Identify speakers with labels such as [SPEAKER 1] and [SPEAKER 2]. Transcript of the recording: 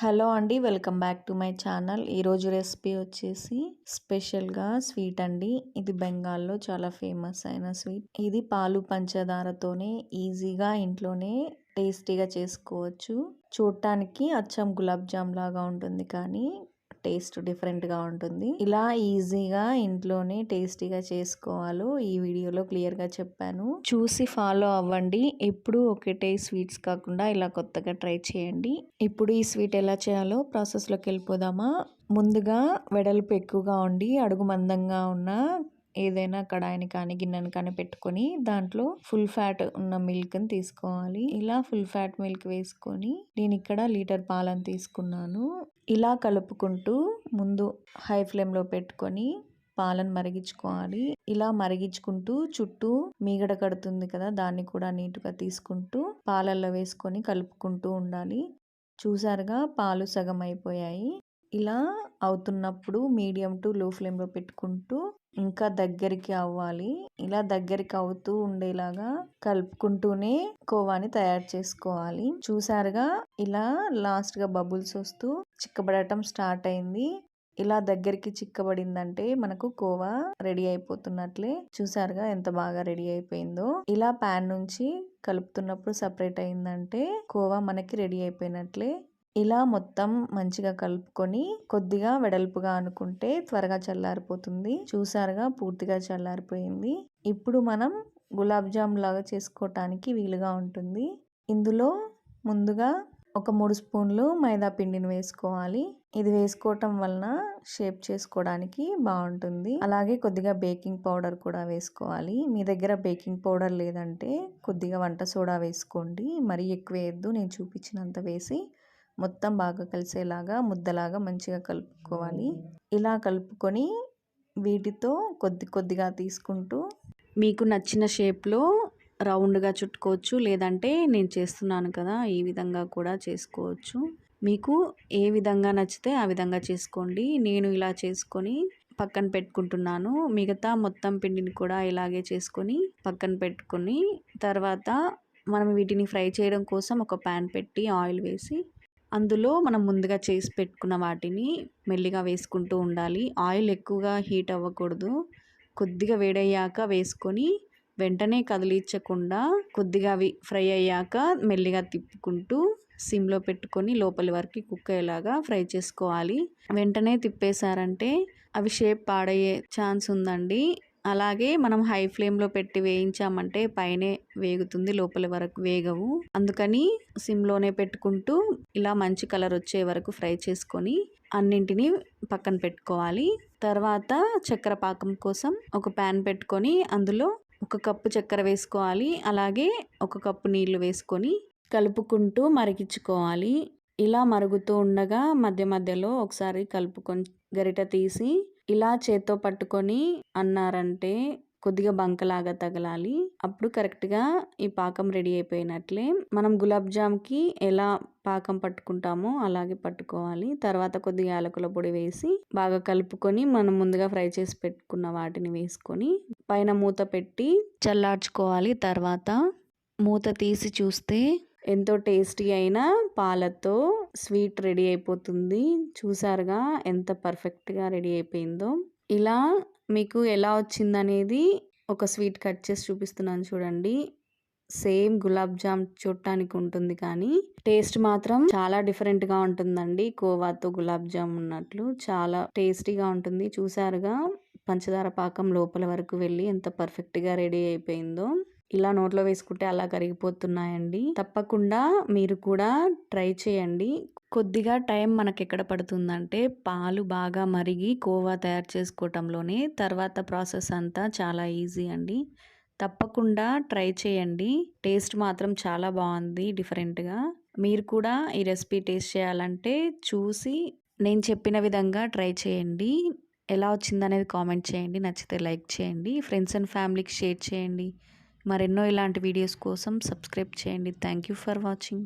[SPEAKER 1] Hello అండి welcome back to my channel. ఈరోజు recipe వచ్చేసి స్పెషల్గా స్వీట్ అండి. ఇది బెంగాల్లో చాలా ఫేమస్ అయిన స్వీట్. ఇది పాలు పంచదారతోనే ఈజీగా ఇంట్లోనే టేస్టీగా చేసుకోవచ్చు. చూడటానికి అచ్చం గులాబ్ జామ్ లాగా ఉంటుంది కానీ టేస్ట్ డిఫరెంట్గా ఉంటుంది. ఇలా ఈజీగా ఇంట్లోనే టేస్టీగా చేసుకోవాలో ఈ వీడియోలో క్లియర్గా చెప్పాను. చూసి ఫాలో అవ్వండి. ఎప్పుడు ఒకటే స్వీట్స్ కాకుండా ఇలా కొత్తగా ట్రై చేయండి. ఇప్పుడు ఈ స్వీట్ ఎలా చేయాలో ప్రాసెస్లోకి వెళ్ళిపోదామా? ముందుగా వెడల్పు ఎక్కువగా ఉండి అడుగు మందంగా ఉన్న ఏదైనా కడాయిని కానీ గిన్నెని కానీ పెట్టుకొని దాంట్లో ఫుల్ ఫ్యాట్ ఉన్న మిల్క్ని తీసుకోవాలి. ఇలా ఫుల్ ఫ్యాట్ మిల్క్ వేసుకొని నేను ఇక్కడ లీటర్ పాలను తీసుకున్నాను. ఇలా కలుపుకుంటూ ముందు హై ఫ్లేమ్లో పెట్టుకొని పాలను మరిగించుకోవాలి. ఇలా మరిగించుకుంటూ చుట్టూ మీగడ కడుతుంది కదా దాన్ని కూడా నీట్గా తీసుకుంటూ పాలల్లో వేసుకొని కలుపుకుంటూ ఉండాలి. చూసారుగా? పాలు సగం అయిపోయాయి. ఇలా అవుతున్నప్పుడు మీడియం టు లో ఫ్లేమ్లో పెట్టుకుంటూ ఇంకా దగ్గరికి అవ్వాలి. ఇలా దగ్గరికి అవుతూ ఉండేలాగా కలుపుకుంటూనే కోవాని తయారు చేసుకోవాలి. చూసారుగా ఇలా లాస్ట్గా బబుల్స్ వస్తూ చిక్కబడటం స్టార్ట్ అయింది. ఇలా దగ్గరికి చిక్కబడిందంటే మనకు కోవా రెడీ అయిపోతున్నట్లే. చూసారుగా ఎంత బాగా రెడీ అయిపోయిందో. ఇలా ప్యాన్ నుంచి కలుపుతున్నప్పుడు సపరేట్ అయిందంటే కోవా మనకి రెడీ అయిపోయినట్లే. ఇలా మొత్తం మంచిగా కలుపుకొని కొద్దిగా వెడల్పుగా అనుకుంటే త్వరగా చల్లారిపోతుంది. చూసారుగా పూర్తిగా చల్లారిపోయింది. ఇప్పుడు మనం గులాబ్ జామ్ లాగా చేసుకోవటానికి వీలుగా ఉంటుంది. ఇందులో ముందుగా ఒక మూడు స్పూన్లు మైదా పిండిని వేసుకోవాలి. ఇది వేసుకోవటం వలన షేప్ చేసుకోవడానికి బాగుంటుంది. అలాగే కొద్దిగా బేకింగ్ పౌడర్ కూడా వేసుకోవాలి. మీ దగ్గర బేకింగ్ పౌడర్ లేదంటే కొద్దిగా వంట సోడా వేసుకోండి. మరీ ఎక్కువ వేయద్దు. నేను చూపించినంత వేసి మొత్తం బాగా కలిసేలాగా ముద్దలాగా మంచిగా కలుపుకోవాలి. ఇలా కలుపుకొని వీటితో కొద్ది కొద్దిగా తీసుకుంటూ మీకు నచ్చిన షేప్లో రౌండ్గా చుట్టుకోవచ్చు. లేదంటే నేను చేస్తున్నాను కదా ఈ విధంగా కూడా చేసుకోవచ్చు. మీకు ఏ విధంగా నచ్చితే ఆ విధంగా చేసుకోండి. నేను ఇలా చేసుకొని పక్కన పెట్టుకుంటున్నాను. మిగతా మొత్తం పిండిని కూడా ఇలాగే చేసుకొని పక్కన పెట్టుకొని తర్వాత మనం వీటిని ఫ్రై చేయడం కోసం ఒక ప్యాన్ పెట్టి ఆయిల్ వేసి అందులో మనం ముందుగా చేసి పెట్టుకున్న వాటిని మెల్లిగా వేసుకుంటూ ఉండాలి. ఆయిల్ ఎక్కువగా హీట్ అవ్వకూడదు. కొద్దిగా వేడయ్యాక వేసుకొని వెంటనే కదిలించకుండా కొద్దిగా అవి ఫ్రై అయ్యాక మెల్లిగా తిప్పుకుంటూ సిమ్లో పెట్టుకొని లోపలి వరకు కుక్ అయ్యేలాగా ఫ్రై చేసుకోవాలి. వెంటనే తిప్పేశారంటే అవి షేప్ పాడయ్యే ఛాన్స్ ఉందండి. అలాగే మనం హై ఫ్లేమ్లో పెట్టి వేయించామంటే పైనే వేగుతుంది లోపల వరకు వేగవు. అందుకని సిమ్లోనే పెట్టుకుంటూ ఇలా మంచి కలర్ వచ్చే వరకు ఫ్రై చేసుకొని అన్నింటినీ పక్కన పెట్టుకోవాలి. తర్వాత చక్కెర పాకం కోసం ఒక ప్యాన్ పెట్టుకొని అందులో ఒక కప్పు చక్కెర వేసుకోవాలి. అలాగే ఒక కప్పు నీళ్ళు వేసుకొని కలుపుకుంటూ మరిగించుకోవాలి. ఇలా మరుగుతూ ఉండగా మధ్య మధ్యలో ఒకసారి కలుపుకొని గరిట తీసి ఇలా చేత్తో పట్టుకొని అన్నారంటే కొద్దిగా బంకలాగా తగలాలి. అప్పుడు కరెక్ట్గా ఈ పాకం రెడీ అయిపోయినట్లే. మనం గులాబ్ జామ్కి ఎలా పాకం పట్టుకుంటామో అలాగే పట్టుకోవాలి. తర్వాత కొద్దిగా యాలకుల పొడి వేసి బాగా కలుపుకొని మనం ముందుగా ఫ్రై చేసి పెట్టుకున్న వాటిని వేసుకొని పైన మూత పెట్టి చల్లార్చుకోవాలి. తర్వాత మూత తీసి చూస్తే ఎంతో టేస్టీ అయిన పాలతో స్వీట్ రెడీ అయిపోతుంది. చూసారుగా ఎంత పర్ఫెక్ట్గా రెడీ అయిపోయిందో. ఇలా మీకు ఎలా వచ్చిందనేది ఒక స్వీట్ కట్ చేసి చూపిస్తున్నాను చూడండి. సేమ్ గులాబ్ జామ్ చూడటానికి ఉంటుంది కానీ టేస్ట్ మాత్రం చాలా డిఫరెంట్గా ఉంటుందండి. కోవాతో గులాబ్ జామ్ ఉన్నట్లు చాలా టేస్టీగా ఉంటుంది. చూసారుగా పంచదార పాకం లోపల వరకు వెళ్ళి ఎంత పర్ఫెక్ట్గా రెడీ అయిపోయిందో. ఇలా నోట్లో వేసుకుంటే అలా కరిగిపోతున్నాయండి. తప్పకుండా మీరు కూడా ట్రై చేయండి. కొద్దిగా టైం మనకి ఎక్కడ పడుతుందంటే పాలు బాగా మరిగి కోవా తయారు చేసుకోవటంలోనే తర్వాత ప్రాసెస్ అంతా చాలా ఈజీ అండి. తప్పకుండా ట్రై చేయండి. టేస్ట్ మాత్రం చాలా బాగుంది డిఫరెంట్గా. మీరు కూడా ఈ రెసిపీ టేస్ట్ చేయాలంటే చూసి నేను చెప్పిన విధంగా ట్రై చేయండి. ఎలా వచ్చిందనేది కామెంట్ చేయండి. నచ్చితే లైక్ చేయండి. ఫ్రెండ్స్ అండ్ ఫ్యామిలీకి షేర్ చేయండి. మరెన్నో ఇలాంటి వీడియోస్ కోసం సబ్స్క్రైబ్ చేయండి. Thank you for watching.